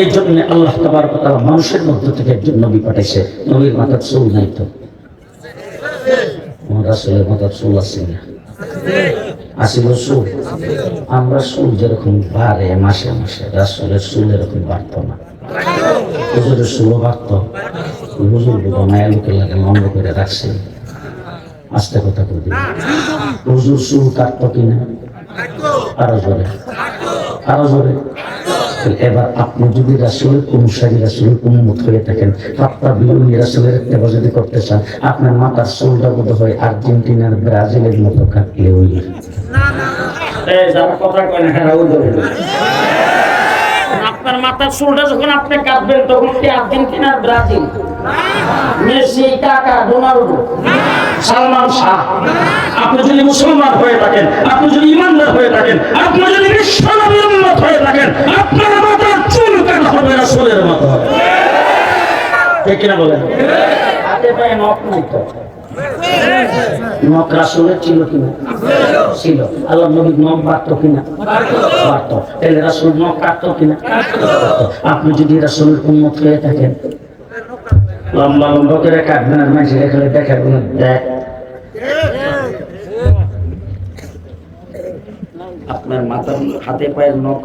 এই জন্য আল্লাহ তাবার কথা মানুষের মধ্য থেকে একজন নবী পাঠাইছে। নবীর মাথার চুল নাই তো। রাসুলের মাথার চুল আছে না। আসিল চুল? আমরা চুল যেরকম বাড়ে মাসে মাসে, রাসুলের চুল এরকম বাড়ত না। হুজুরের চুলও বাড়ত। হুজুর মায়া লোকের লাগে লম্ব করে রাখছে। আস্তে কথা বলি হুজুর চুল কাটত কিনা? আরও জোরে। আরও জোরে। এবার আপনি যদি রাসুলের অনুসারী রাসুলের উন্মত হয়ে থাকেন ফাত্তা বিরোধী রাসুলের একটা যদি করতে চান আপনার মাথার চুলটা বোধ হয় আর্জেন্টিনার ব্রাজিলের মতো কাটলে ওই যারা কথা কয় না হ্যাঁ আপনার মাথার চুলটা যখন আপনি কাটবেন তখন কি আর্জেন্টিনার ব্রাজিল? মেসি সালমান শাহ। আপনি যদি মুসলমান হয়ে থাকেন, আপনি যদি ইমানদার হয়ে থাকেন, আপনি যদি হয়ে থাকেন, আপনার চুল কাটা হবে ঠিক কিনা বলেন? হাতে পায়ে নখ নাই তো? কিনা? কিনা? রাসূল কিনা? আপনি যদি রাসূলের হয়ে থাকেন লম্বা লম্বা করে কাটবেন আর মাঝে রেখে দেখাবেন দেখ। আপনার মাথার হাতে পায়ের নখ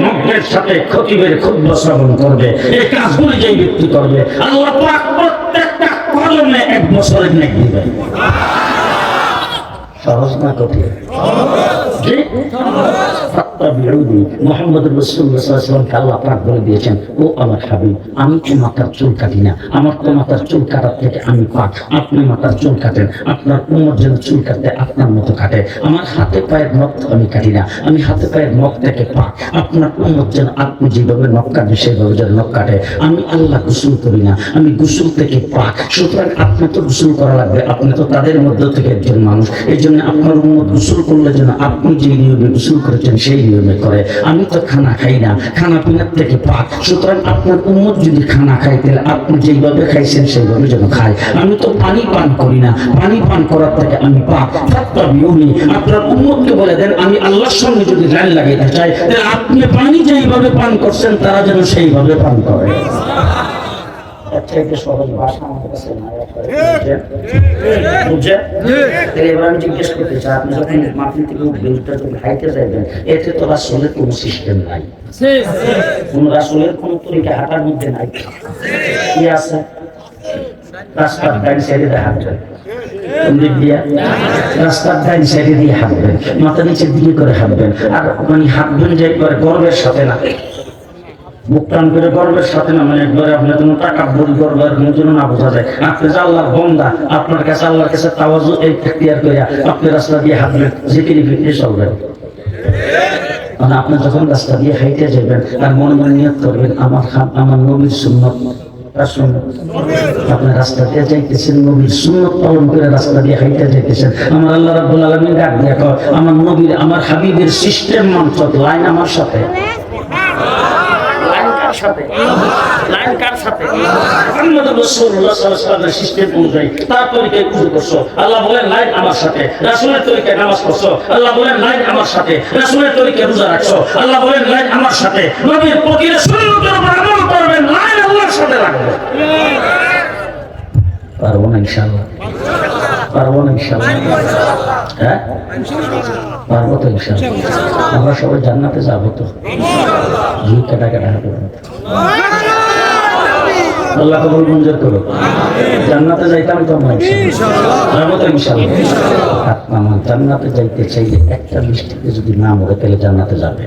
মগ্নের সাথে খতিবের ক্ষুদ্র শ্রবণ করবে এই কাজগুলি যেই ব্যক্তি করবে আল্লাহ পাক প্রত্যেকটা কলমে এক বছরের নেক দিবে। সহজ না কঠিন? জি? ফাত্তাবিউনি। মুহাম্মদ সাল্লাল্লাহু আল্লাহ পাক বলে দিয়েছেন, ও আমার হাবিব, আমি তো মাথার চুল কাটি না। আমার তো মাথার চুল কাটার থেকে আমি পাক। আপনি মাথার চুল কাটেন। আপনার উমর যেন চুল কাটতে আপনার মতো কাটে। আমার হাতে পায়ের নখ আমি কাটি না। আমি হাতে পায়ের নখ থেকে পাক। আপনার উমর যেন আপনি যেভাবে নখ কাটেন সেভাবে যেন নখ কাটে। আমি আল্লাহ গোসল করি না। আমি গোসল থেকে পাক। সুতরাং আপনি তো গোসল করা লাগবে। আপনি তো তাদের মধ্য থেকে একজন মানুষ। এই জন্য আপনার উম্মত গোসল করলে যেন আপনি যে নিয়মে গোসল করেছেন, সেই নিয়মে করে। আমি তো খানা খাই না, খানা পিনার থেকে পাক। সুতরাং আপনার উম্মত যদি খানা খায়, তাহলে আপনি যেইভাবে খাইছেন, সেইভাবে যেন খায়। আমি তো পানি পান করি না, পানি পান করার থেকে আমি পাক। ফাত্তাবিউনি। আপনার উম্মতকে বলে দেন, আমি আল্লাহর সঙ্গে যদি লাইন লাগাইতে চাই, তাহলে আপনি পানি যেইভাবে পান করছেন, তারা যেন সেইভাবে পান করে। থেকে সহজ ভাষা আমার কাছে জিজ্ঞেস করতে চাই, আপনি যখন থেকে যখন যাবেন এতে তো সিস্টেম নাই। কোন তরিকা হাঁটার মধ্যে নাই। কি আছে? রাস্তার ডাইন সাইডে দিয়ে হাঁটবেন। মাথা নিচের দিকে করে হাঁটবেন। আর মানে হাঁটবেন যে গর্বের সাথে না। মুখ করে গর্বের সাথে না মানে একবারে আপনার কোনো টাকা গর্বের যেন না বোঝা যায়। আপনি যে বন্দা, আপনার কাছে আল্লাহর কাছে তাওয়াজু এই করিয়া আপনি রাস্তা দিয়ে হাঁটবেন, জিকিরি চলবেন। মানে আপনি যখন রাস্তা দিয়ে যাবেন আর মনে মনে নিয়ত করবেন, আমার খাম- আমার নবীর সুন্নত আপনি রাস্তা দিয়ে যাইতেছেন, নবীর সুন্নত পালন করে রাস্তা দিয়ে হাইতে যাইতেছেন। আমার আল্লাহ রাব্বুল আলামিন ডাক দিয়া আমার নবীর, আমার হাবিবের সিস্টেম মানছ লাইন আমার সাথে। কার সাথে? লাইন কার সাথে? মুহাম্মদ রাসূলুল্লাহ সাল্লাল্লাহু আলাইহি তার করছ আল্লাহ বলেন, লাইন আমার সাথে। রাসূলের তরিকায় নামাজ পড়ছো। আল্লাহ বলেন, লাইন আমার সাথে। রাসূলের তরিকায় রোজা রাখছো। আল্লাহ বলেন, লাইন আমার সাথে। নবীর সুন্নতের উপর আমল করবেন, লাইন আল্লাহর সাথে পারব না ইনশাআল্লাহ। পারব না হ্যাঁ? পারব তো আমরা সবাই জান্নাতে যাব তো। জুই কাটা কাটা আল্লাহ কবুল মঞ্জুর করো জান্নাতে যাইতাম তো আমরা যাব ইনশাআল্লাহ। আপনার জান্নাতে যাইতে চাইলে একটা মিষ্টিতে যদি না মরে তাহলে জান্নাতে যাবে।